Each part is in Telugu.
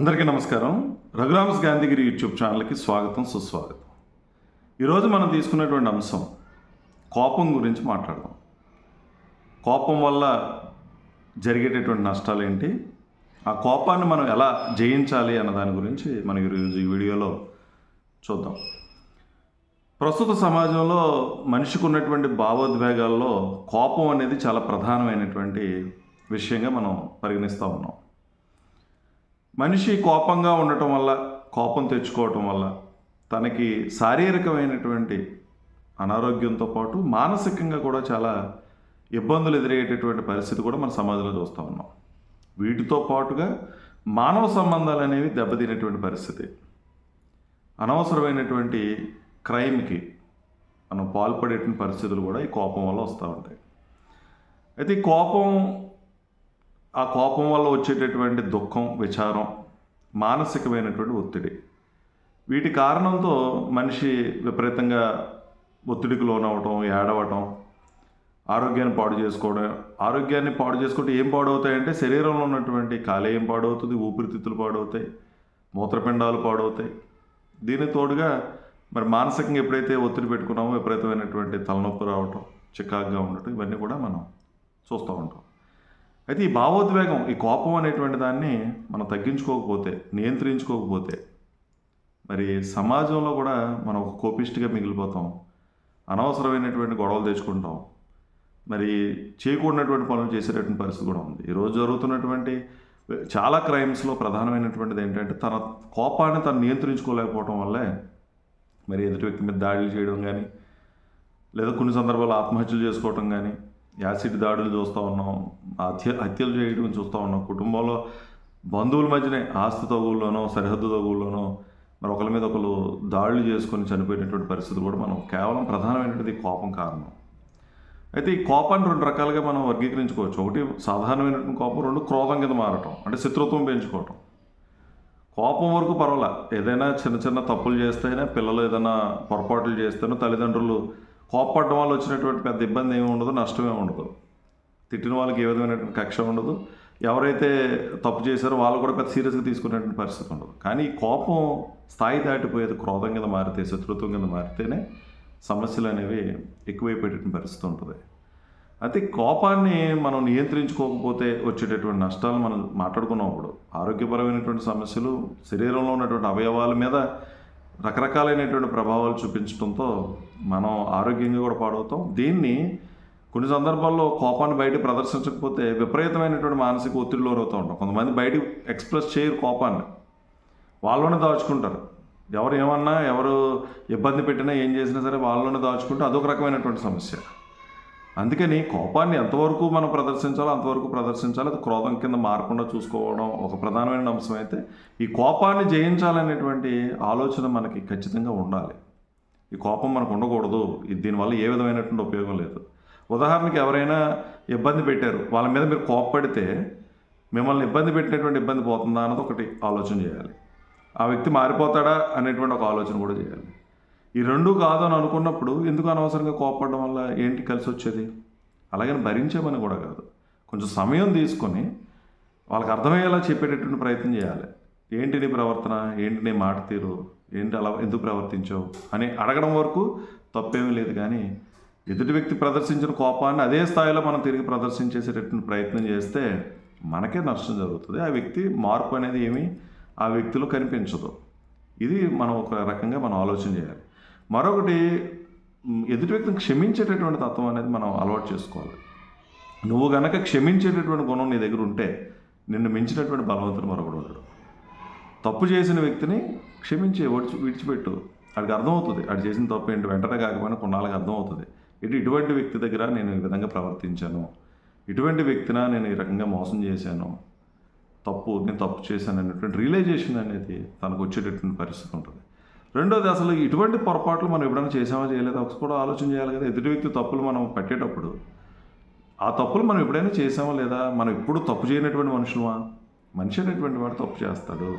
అందరికీ నమస్కారం. రఘురామస్ గాంధీగిరి యూట్యూబ్ ఛానల్కి స్వాగతం సుస్వాగతం. ఈరోజు మనం తీసుకున్నటువంటి అంశం కోపం గురించి మాట్లాడదాం. కోపం వల్ల జరిగేటటువంటి నష్టాలు ఏంటి? ఆ కోపాన్ని మనం ఎలా జయించాలి అన్న దాని గురించి మనం ఈరోజు ఈ వీడియోలో చూద్దాం. ప్రస్తుత సమాజంలో మనిషికి ఉన్నటువంటి భావోద్వేగాల్లో కోపం అనేది చాలా ప్రధానమైనటువంటి విషయంగా మనం పరిగణిస్తూ ఉన్నాం. మనిషి కోపంగా ఉండటం వల్ల కోపం తెచ్చుకోవటం వల్ల తనకి శారీరకమైనటువంటి అనారోగ్యంతో పాటు మానసికంగా కూడా చాలా ఇబ్బందులు ఎదురయ్యేటటువంటి పరిస్థితి కూడా మన సమాజంలో చూస్తూ ఉన్నాం. వీటితో పాటుగా మానవ సంబంధాలు అనేవి దెబ్బతినేటువంటి పరిస్థితి. అనవసరమైనటువంటి క్రైమ్కి మనం పాల్పడేటువంటి పరిస్థితులు కూడా ఈ కోపం వల్ల వస్తూ ఉంటాయి. అయితే కోపం ఆ కోపం వల్ల వచ్చేటటువంటి దుఃఖం విచారం మానసికమైనటువంటి ఒత్తిడి. వీటి కారణంతో మనిషి విపరీతంగా ఒత్తిడికి లోనవటం ఏడవటం ఆరోగ్యాన్ని పాడు చేసుకోవడం ఆరోగ్యాన్ని పాడు చేసుకుంటే ఏం పాడవుతాయంటే శరీరంలో ఉన్నటువంటి కాలేయం పాడవుతుంది ఊపిరితిత్తులు పాడవుతాయి మూత్రపిండాలు పాడవుతాయి. దీని తోడుగా మరి మానసికంగా ఎప్పుడైతే ఒత్తిడి పెట్టుకున్నామో విపరీతమైనటువంటి తలనొప్పి రావటం చికాకుగా ఉండటం ఇవన్నీ కూడా మనం చూస్తూ ఉంటాం. అయితే ఈ భావోద్వేగం ఈ కోపం అనేటువంటి దాన్ని మనం తగ్గించుకోకపోతే నియంత్రించుకోకపోతే మరి సమాజంలో కూడా మనం ఒక కోపిస్ట్గా మిగిలిపోతాం. అనవసరమైనటువంటి గొడవలు తెచ్చుకుంటాం. మరి చేయకూడనటువంటి పనులు చేసేటటువంటి పరిస్థితి కూడా ఉంది. ఈరోజు జరుగుతున్నటువంటి చాలా క్రైమ్స్లో ప్రధానమైనటువంటిది ఏంటంటే తన కోపాన్ని తను నియంత్రించుకోలేకపోవడం వల్లే మరి ఎదుటి వ్యక్తి మీద దాడులు చేయడం కానీ లేదా కొన్ని సందర్భాల్లో ఆత్మహత్యలు చేసుకోవటం కానీ యాసిడ్ దాడులు చూస్తూ ఉన్నాం హత్య హత్యలు చేయడం చూస్తూ ఉన్నాం. కుటుంబంలో బంధువుల మధ్యనే ఆస్తి తగుల్లోనో సరిహద్దు తగుల్లోనో మరి ఒకరి మీద ఒకరు దాడులు చేసుకొని చనిపోయినటువంటి పరిస్థితులు కూడా మనం కేవలం ప్రధానమైనటువంటి కోపం కారణం. అయితే ఈ కోపాన్ని రెండు రకాలుగా మనం వర్గీకరించుకోవచ్చు. ఒకటి సాధారణమైనటువంటి కోపం రెండు క్రోధం కింద మారటం అంటే శత్రుత్వం పెంచుకోవటం. కోపం వరకు పర్వాలే. ఏదైనా చిన్న చిన్న తప్పులు చేస్తేనే పిల్లలు ఏదైనా పొరపాట్లు చేస్తేనో తల్లిదండ్రులు కోప్పడడం వల్ల వచ్చినటువంటి పెద్ద ఇబ్బంది ఏమి ఉండదు నష్టమే ఉండదు. తిట్టిన వాళ్ళకి ఏ విధమైనటువంటి కక్ష ఉండదు. ఎవరైతే తప్పు చేశారో వాళ్ళు కూడా పెద్ద సీరియస్గా తీసుకునేటువంటి పరిస్థితి ఉండదు. కానీ ఈ కోపం స్థాయి దాటిపోయేది క్రోధం కింద మారితే శత్రుత్వం కింద మారితేనే సమస్యలు అనేవి ఎక్కువైపోయేటువంటి పరిస్థితి ఉంటుంది. అయితే కోపాన్ని మనం నియంత్రించుకోకపోతే వచ్చేటటువంటి నష్టాలు మనం మాట్లాడుకున్నప్పుడు ఆరోగ్యపరమైనటువంటి సమస్యలు శరీరంలో ఉన్నటువంటి అవయవాల మీద రకరకాలైనటువంటి ప్రభావాలు చూపించడంతో మనం ఆరోగ్యంగా కూడా పాడవుతాం. దీన్ని కొన్ని సందర్భాల్లో కోపాన్ని బయట ప్రదర్శించకపోతే విపరీతమైనటువంటి మానసిక ఒత్తిడిలో లోనవుతూ ఉంటాం. కొంతమంది బయట ఎక్స్ప్రెస్ చేయరు కోపాన్ని. వాళ్ళలోనే దాచుకుంటారు. ఎవరు ఏమన్నా ఎవరు ఇబ్బంది పెట్టినా ఏం చేసినా సరే వాళ్ళలోనే దాచుకుంటే అదొక రకమైనటువంటి సమస్య. అందుకని కోపాన్ని ఎంతవరకు మనం ప్రదర్శించాలో అంతవరకు ప్రదర్శించాలి. అది క్రోధం కింద మారకుండా చూసుకోవడం ఒక ప్రధానమైన అంశం అయితే ఈ కోపాన్ని జయించాలనేటువంటి ఆలోచన మనకి ఖచ్చితంగా ఉండాలి. ఈ కోపం మనకు ఉండకూడదు. దీనివల్ల ఏ విధమైనటువంటి ఉపయోగం లేదు. ఉదాహరణకి ఎవరైనా ఇబ్బంది పెట్టారు. వాళ్ళ మీద మీరు కోప్పడితే మిమ్మల్ని ఇబ్బంది పెట్టినటువంటి ఇబ్బంది పోతుందా అన్నది ఒకటి ఆలోచన చేయాలి. ఆ వ్యక్తి మారిపోతాడా అనేటువంటి ఒక ఆలోచన కూడా చేయాలి. ఈ రెండు కాదు అని అనుకున్నప్పుడు ఎందుకు అనవసరంగా కోపడడం వల్ల ఏంటి కలిసి వచ్చేది? అలాగని భరించామని కూడా కాదు. కొంచెం సమయం తీసుకొని వాళ్ళకి అర్థమయ్యేలా చెప్పేటటువంటి ప్రయత్నం చేయాలి. ఏంటి నీ ప్రవర్తన? ఏంటి నీ మాట తీరు? ఏంటి అలా ఎందుకు ప్రవర్తించావు? అని అడగడం వరకు తప్పేమీ లేదు కానీ ఎదుటి వ్యక్తి ప్రదర్శించిన కోపాన్ని అదే స్థాయిలో మనం తిరిగి ప్రదర్శించేసేటటువంటి ప్రయత్నం చేస్తే మనకే నష్టం జరుగుతుంది. ఆ వ్యక్తి మార్పు అనేది ఏమీ ఆ వ్యక్తిలో కనిపించదు. ఇది మనం ఒక రకంగా మనం ఆలోచన చేయాలి. మరొకటి ఎదుటి వ్యక్తిని క్షమించేటటువంటి తత్వం అనేది మనం అలవాటు చేసుకోవాలి. నువ్వు గనక క్షమించేటటువంటి గుణం నీ దగ్గర ఉంటే నిన్ను మించినటువంటి బలవంతుడు మరొకడు ఉండడు. తప్పు చేసిన వ్యక్తిని క్షమించి విడిచి విడిచిపెట్టు. వాడికి అర్థమవుతుంది. అది చేసిన తప్పు ఏంటి? వెంటనే కాకపోయినా కొన్నాళ్ళకి అర్థమవుతుంది. ఇటు ఇటువంటి వ్యక్తి దగ్గర నేను ఈ విధంగా ప్రవర్తించాను. ఇటువంటి వ్యక్తిన నేను ఈ రకంగా మోసం చేశాను. తప్పు నేను తప్పు చేశాను అనేటువంటి రియలైజేషన్ అనేది తనకు వచ్చేటటువంటి పరిస్థితి ఉంటుంది. రెండోది అసలు ఇటువంటి పొరపాట్లు మనం ఎప్పుడైనా చేసామా చేయలేదా? ఒకసారి కూడా ఆలోచన చేయాలి కదా. ఎదుటి వ్యక్తి తప్పులు మనం పెట్టేటప్పుడు ఆ తప్పులు మనం ఎప్పుడైనా చేసామా లేదా? మనం ఎప్పుడు తప్పు చేయనటువంటి మనుషులమా? మనిషి అనేటువంటి వాడు తప్పు చేస్తాడు.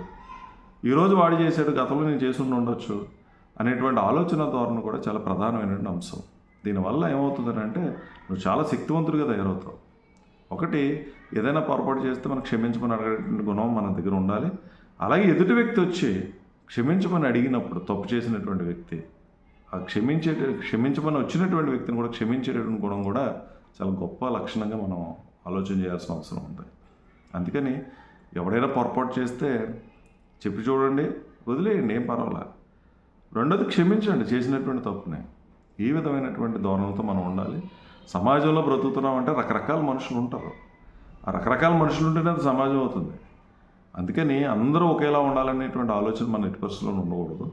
ఈరోజు వాడు చేశాడు గతంలో నేను చేసి ఉండొచ్చు అనేటువంటి ఆలోచన ధోరణి కూడా చాలా ప్రధానమైనటువంటి అంశం. దీనివల్ల ఏమవుతుందంటే నువ్వు చాలా శక్తివంతుడిగా తయారవుతావు. ఒకటి ఏదైనా పొరపాటు చేస్తే మనం క్షమించమని అడిగేటువంటి గుణం మన దగ్గర ఉండాలి. అలాగే ఎదుటి వ్యక్తి వచ్చి క్షమించమని అడిగినప్పుడు తప్పు చేసినటువంటి వ్యక్తి ఆ క్షమించే క్షమించమని వచ్చినటువంటి వ్యక్తిని కూడా క్షమించేటటువంటి గుణం కూడా చాలా గొప్ప లక్షణంగా మనం ఆలోచన చేయాల్సిన అవసరం ఉంది. అందుకని ఎవడైనా పొరపాటు చేస్తే చెప్పి చూడండి వదిలేయండి ఏం పర్వాలా. రెండోది క్షమించండి చేసినటువంటి తప్పుని. ఈ విధమైనటువంటి ధోరణితో మనం ఉండాలి. సమాజంలో బ్రతుకుతున్నామంటే రకరకాల మనుషులు ఉంటారు. ఆ రకరకాల మనుషులు ఉంటేనే అది సమాజం అవుతుంది. అందుకని అందరూ ఒకేలా ఉండాలనేటువంటి ఆలోచన మన ఎట్టి పరిస్థితుల్లో ఉండకూడదు.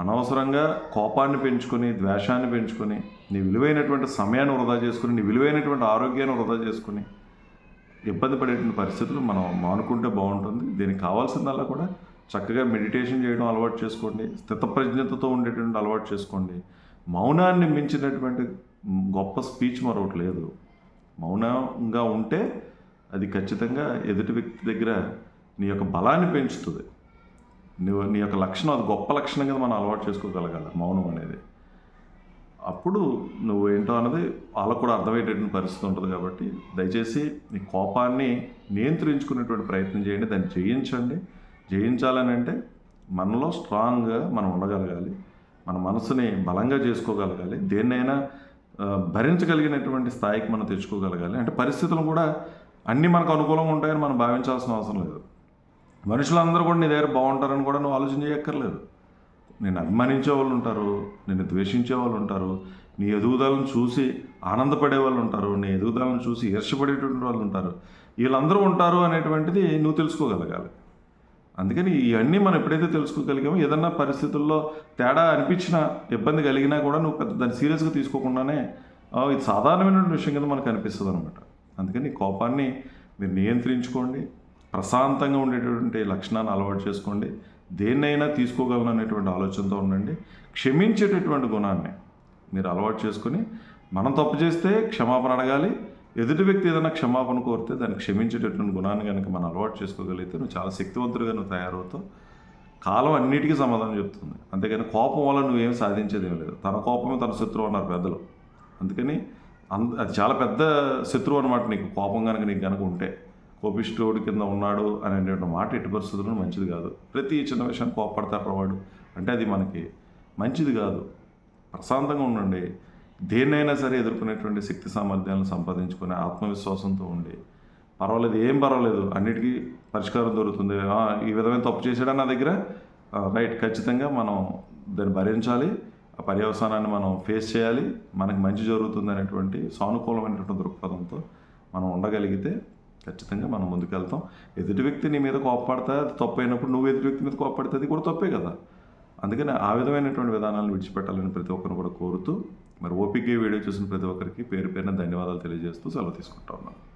అనవసరంగా కోపాన్ని పెంచుకొని ద్వేషాన్ని పెంచుకొని నీ విలువైనటువంటి సమయాన్ని వృధా చేసుకుని నీ విలువైనటువంటి ఆరోగ్యాన్ని వృధా చేసుకుని ఇబ్బంది పడేటువంటి పరిస్థితులు మనం మానుకుంటే బాగుంటుంది. దీనికి కావాల్సిందల్లా కూడా చక్కగా మెడిటేషన్ చేయడం అలవాటు చేసుకోండి. స్థితప్రజ్ఞతతో ఉండేటువంటి అలవాటు చేసుకోండి. మౌనాన్ని మించినటువంటి గొప్ప స్పీచ్ మరొకటి లేదు. మౌనంగా ఉంటే అది ఖచ్చితంగా ఎదుటి వ్యక్తి దగ్గర నీ యొక్క బలాన్ని పెంచుతుంది. నువ్వు నీ యొక్క లక్షణం అది గొప్ప లక్షణం కదా మనం అలవాటు చేసుకోగలగాలి మౌనం అనేది. అప్పుడు నువ్వు ఏంటో అన్నది వాళ్ళకు కూడా అర్థమయ్యేటటువంటి పరిస్థితి ఉంటుంది కాబట్టి దయచేసి నీ కోపాన్ని నియంత్రించుకునేటువంటి ప్రయత్నం చేయండి దాన్ని జయించండి. జయించాలని అంటే మనలో స్ట్రాంగ్గా మనం ఉండగలగాలి మన మనసుని బలంగా చేసుకోగలగాలి దేన్నైనా భరించగలిగినటువంటి స్థాయికి మనం తెచ్చుకోగలగాలి. అంటే పరిస్థితులు కూడా అన్నీ మనకు అనుకూలంగా ఉంటాయని మనం భావించాల్సిన అవసరం లేదు. మనుషులందరూ కూడా నీ దగ్గర బాగుంటారని కూడా నువ్వు ఆలోచన చేయక్కర్లేదు. నేను అభిమానించే వాళ్ళు ఉంటారు నేను ద్వేషించే వాళ్ళు ఉంటారు నీ ఎదుగుదలను చూసి ఆనందపడే వాళ్ళు ఉంటారు నీ ఎదుగుదలను చూసి ఈర్షపడేటువంటి వాళ్ళు ఉంటారు. వీళ్ళందరూ ఉంటారు అనేటువంటిది నువ్వు తెలుసుకోగలగాలి. అందుకని ఇవన్నీ మనం ఎప్పుడైతే తెలుసుకోగలిగామో ఏదన్నా పరిస్థితుల్లో తేడా అనిపించినా ఇబ్బంది కలిగినా కూడా నువ్వు పెద్ద దాన్ని సీరియస్గా తీసుకోకుండానే ఇది సాధారణమైన విషయం కింద మనకు అనిపిస్తుంది అనమాట అందుకని కోపాన్ని మీరు నియంత్రించుకోండి. ప్రశాంతంగా ఉండేటటువంటి లక్షణాన్ని అలవాటు చేసుకోండి. దేన్నైనా తీసుకోగలను అనేటువంటి ఆలోచనతో ఉండండి. క్షమించేటటువంటి గుణాన్ని మీరు అలవాటు చేసుకొని మనం తప్పు చేస్తే క్షమాపణ అడగాలి. ఎదుటి వ్యక్తి ఏదైనా క్షమాపణ కోరితే దాన్ని క్షమించేటటువంటి గుణాన్ని కనుక మనం అలవాటు చేసుకోగలిగితే నువ్వు చాలా శక్తివంతుడిగా నువ్వు తయారవుతావు. కాలం అన్నిటికీ సమాధానం చెప్తుంది. అంతేకాని కోపం వల్ల నువ్వేం సాధించేది ఏం లేదు. తన కోపమే తన శత్రువు అన్నారు పెద్దలు. అందుకని అంద అది చాలా పెద్ద శత్రువు అనమాట నీకు. కోపం కనుక నీకు కనుక ఉంటే. కోపిష్ఠుడి కింద ఉన్నాడు అనేటువంటి మాట ఎట్టి పరిస్థితుల్లో మంచిది కాదు. ప్రతి చిన్న విషయం కోపడతారు వాడు. అంటే అది మనకి మంచిది కాదు. ప్రశాంతంగా ఉండండి. దేన్నైనా సరే ఎదుర్కొనేటువంటి శక్తి సామర్థ్యాలను సంపాదించుకునే ఆత్మవిశ్వాసంతో ఉండి. పర్వాలేదు ఏం పర్వాలేదు. అన్నిటికీ పరిష్కారం దొరుకుతుంది. ఈ విధమైన తప్పు చేశాడా నా దగ్గర? రైట్. ఖచ్చితంగా మనం దాన్ని భరించాలి. ఆ పర్యవసానాన్ని మనం ఫేస్ చేయాలి. మనకి మంచి జరుగుతుంది అనేటువంటి సానుకూలమైనటువంటి దృక్పథంతో మనం ఉండగలిగితే ఖచ్చితంగా మనం ముందుకెళ్తాం. ఎదుటి వ్యక్తి నీ మీద కోప్పడతా అది తప్పు అయినప్పుడు నువ్వు ఎదుటి వ్యక్తి మీద కోప్పడితే అది కూడా తప్పే కదా. అందుకని ఆ విధమైనటువంటి విధానాలను విడిచిపెట్టాలని ప్రతి ఒక్కరిని కూడా కోరుతూ మరి ఓపిక వీడియో చూసిన ప్రతి ఒక్కరికి పేరు పేరున ధన్యవాదాలు తెలియజేస్తూ సెలవు తీసుకుంటా ఉన్నాను.